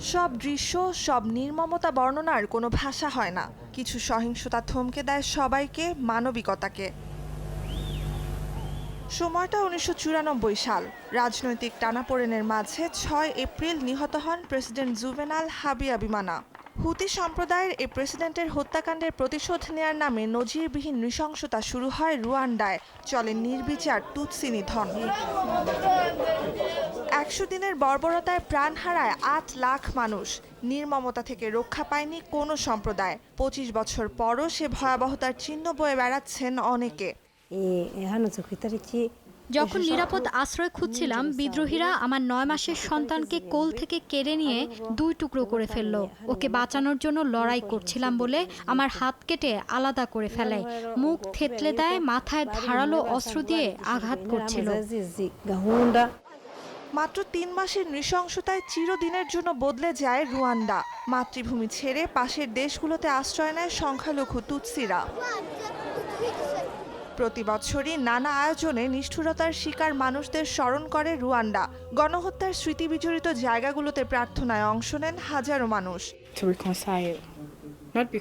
সব দৃশ্য, সব নির্মমতা বর্ণনার কোনো ভাষা হয় না। কিছু সহিংসতা থমকে দেয় সবাইকে, মানবিকতাকে। সময়টা উনিশশো চুরানব্বই সাল। রাজনৈতিক টানাপোড়েনের মাঝে ছয় এপ্রিল নিহত হন প্রেসিডেন্ট জুভেনাল হাবিয়া বিমানা হুতি সম্প্রদায়ের এই প্রেসিডেন্টের হত্যাকাণ্ডের প্রতিশোধ নেয়ার নামে নজিরবিহীন নৃশংসতা শুরু হয় রুয়ান্ডায়। চলে নির্বিচার তুৎসি নিধন একশো দিনের বর্বরতায় প্রাণ হারায় আট লাখ মানুষ। নির্মমতা থেকে রক্ষা পায়নি কোনো সম্প্রদায়। পঁচিশ বছর পরও সে ভয়াবহতার চিহ্ন বয়ে বেড়াচ্ছেন অনেকে। যখন নিরাপদ আশ্রয় খুঁজছিলাম বিদ্রোহীরা আমার নয় মাসের সন্তানকে কোল থেকে কেড়ে নিয়ে দুই টুকরো করে ফেলল। ওকে বাঁচানোর জন্য লড়াই করছিলাম বলে আমার হাত কেটে আলাদা করে ফেলে। মুখ থেতলে দেয় মাথায় ধারালো অস্ত্র দিয়ে আঘাত করছিল। মাত্র তিন মাসের নৃশংসতায় চিরদিনের জন্য বদলে যায় রুয়ান্ডা। মাতৃভূমি ছেড়ে পাশের দেশগুলোতে আশ্রয় নেয় সংখ্যালঘু তুৎসিরা। প্রতি বছরই নানা আয়োজনে নিষ্ঠুরতার শিকার মানুষদের স্মরণ করে রুয়ান্ডা। গণহত্যার স্মৃতি স্মৃতিবিজড়িত জায়গাগুলোতে প্রার্থনায় অংশ নেন হাজারো মানুষ।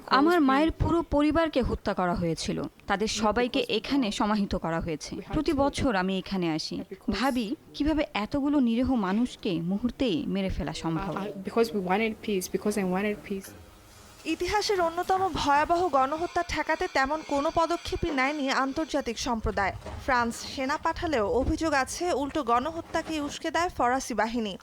আমার মায়ের পুরো পরিবারকে হত্যা করা হয়েছিল। তাদের সবাইকে এখানে সমাহিত করা হয়েছে। প্রতি বছর আমি এখানে আসি। ভাবি কীভাবে এতগুলো নিরীহ মানুষকে মুহূর্তেই মেরে ফেলা সম্ভব ইতিহাসের অন্যতম ভয়াবহ গণহত্যা ঠেকাতে তেমন কোনো পদক্ষেপই নেয়নি আন্তর্জাতিক সম্প্রদায়। ফ্রান্স সেনা পাঠালেও অভিযোগ আছে, উল্টো গণহত্যাকে উস্কে দেয় ফরাসি বাহিনী।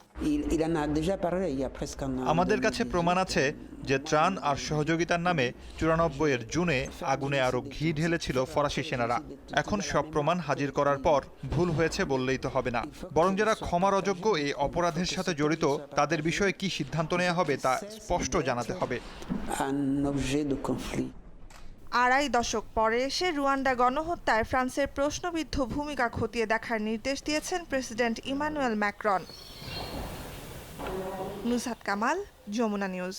আমাদের কাছে প্রমাণ আছে যে ত্রাণ আর সহযোগিতার নামে চুরানব্বই এর জুনে আগুনে আরও ঘি ঢেলেছিল ফরাসি সেনারা। এখন সব প্রমাণ হাজির করার পর ভুল হয়েছে বললেই তো হবে না। বরং যারা ক্ষমার অযোগ্য এই অপরাধের সাথে জড়িত তাদের বিষয়ে কি সিদ্ধান্ত নেওয়া হবে তা স্পষ্ট জানাতে হবে. আড়াই দশক পরে এসে রুয়ান্ডা গণহত্যায় ফ্রান্সের প্রশ্নবিদ্ধ ভূমিকা খতিয়ে দেখার নির্দেশ দিয়েছেন president Emmanuel Macron. Nushat Kamal Jamuna news.